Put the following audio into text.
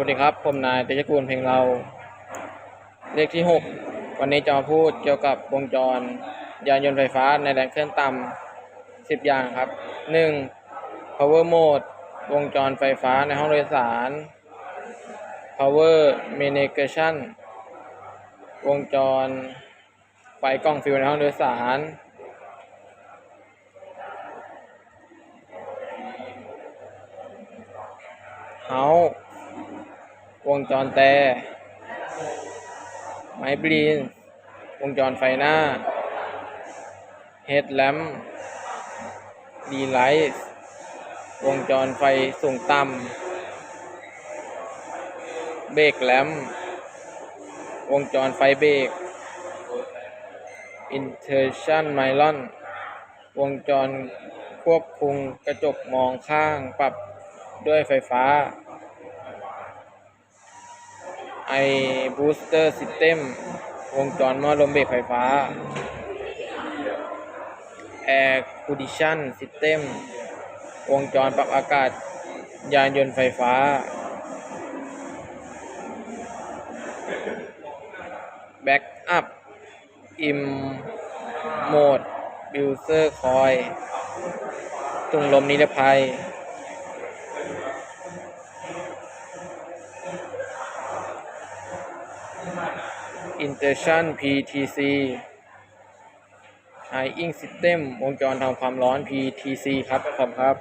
วัสดีครับ ผมนายเตชกูลเพ่งเรา เลขที่ 6 วันนี้จะมาพูดเกี่ยวกับวงจร ยานยนต์ไฟฟ้าในแรงเคลื่อนต่ำ10 อย่างครับ 1. power mode วงจรไฟฟ้าในห้องโดยสาร power manipulation วงจร ไฟกล้องฟิวในห้องโดยสารเฮา วงจรแต่ ไม้บลีน วงจรไฟหน้า เฮดแลมดีไลท์วงจรไฟสูงต่ำ เบรกแลมวงจรไฟเบรกอินเทอร์ชันไมลอนวงจรควบคุมกระจกมองข้างปรับด้วยไฟฟ้า บูสเตอร์ซิสเต็มวงจรหม้อลมเบรกไฟฟ้า Air Condition System วงจรปรับอากาศยานยนต์ไฟฟ้า Backup Im Mode User Coil ตุงลมนิรภัย Injection PTC High Ink System วงจรทำความร้อน PTC ครับขอบครับ